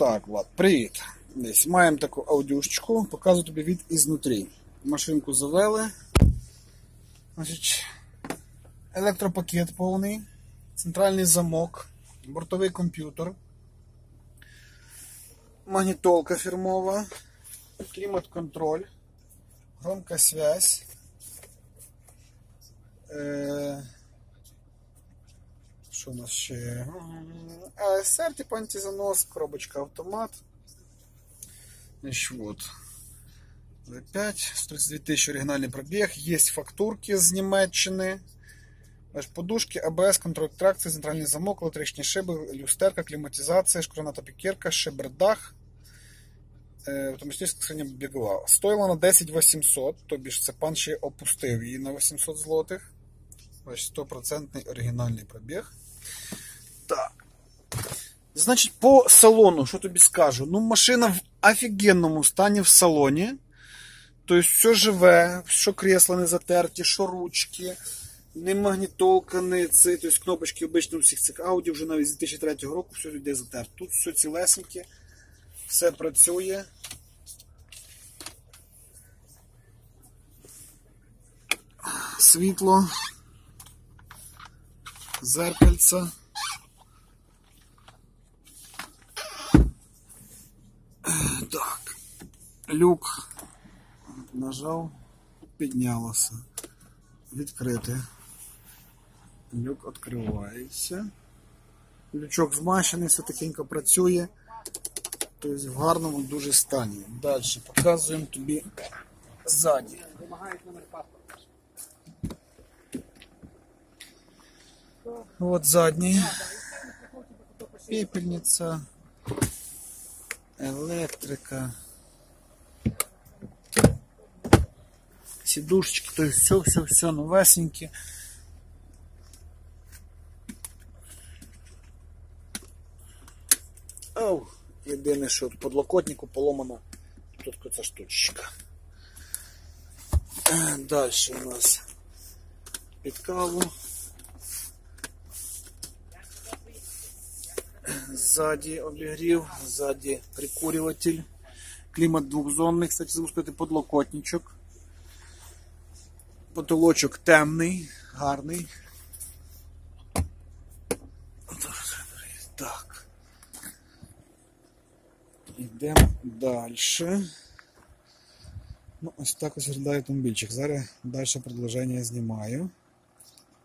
Так, Влад, привіт. Десь маємо таку аудюшечку, показую тобі від ізнутрі. Машинку завели. Значить, електропакет повний, центральний замок, бортовий комп'ютер, магнітолка фірмова, клімат-контроль, громка связь. Е... Що у нас ще? АСР, типу антизанос, коробочка автомат. Значит, вот. V5, 132 тисячі оригінальний пробіг. Є фактурки з Німеччини. Подушки, АБС, контроль тракції, центральний замок, електричні шиби, люстерка, кліматизація, шкурната пікерка, шибердах. Е, Автоматична синя бігова. Стоїла на 10 800, тобі ж це пан ще опустив її на 800 злотих. Бачиш, 100% оригінальний пробіг. Так. Значить, по салону, що тобі скажу? Ну, машина в офігенному стані в салоні. Тобто, все живе, що кресла не затерті, що ручки, не магнітолка, не це, тобто кнопочки обично у всіх цих Audi вже навіть з 2003 року все людей затерто. Тут все цілесеньке, все працює. Світло, зеркальце. Так, люк нажав, піднялося. Відкрити. Люк відкривається. Лючок змащений, все тихенько працює. Тобто в гарному дуже стані. Далі показуємо тобі ззаді. От задній. Пепельниця. Електрика. Сидушечки, то есть все, все, все новесеньке. Єдине, що подлокотнику поломана тут ця штучка. Далі у нас під Сзади обігрів, сзади прикурюватель. Клімат двохзонний, кстати, забув подлокотничок. Потолочок темний, гарний. Так. Йдемо далі. Ну, ось так ось виглядає автомобільчик. Зараз далі продовження знімаю.